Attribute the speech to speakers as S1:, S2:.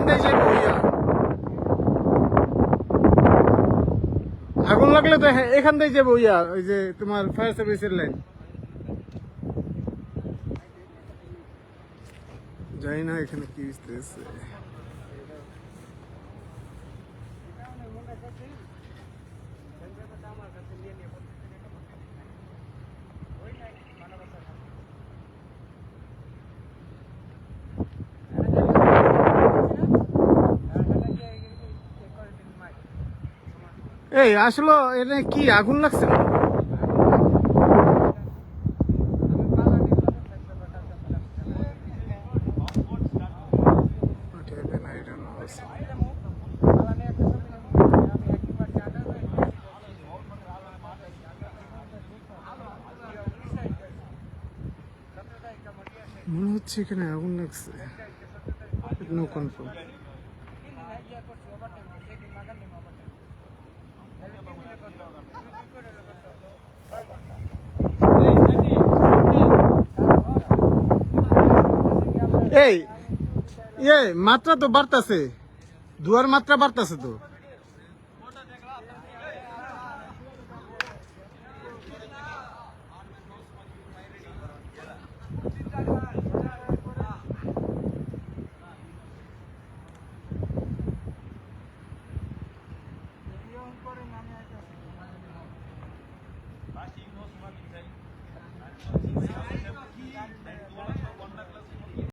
S1: এখান থেকে যাব ইয়া আগুন লাগলে তো এখান থেকে যাব ইয়া ওই যে তোমার ফায়ার সার্ভিসের লাইন জানি না এখানে কি হইতেছে। এই আসলো এটা কি আগুন লাগছে. মনে হচ্ছে এখানে আগুন লাগছে নো কনফার্ম এই এ মাত্রা তো বাড়তেছে ধোয়ার মাত্রা বাড়তেছে তো Thank you.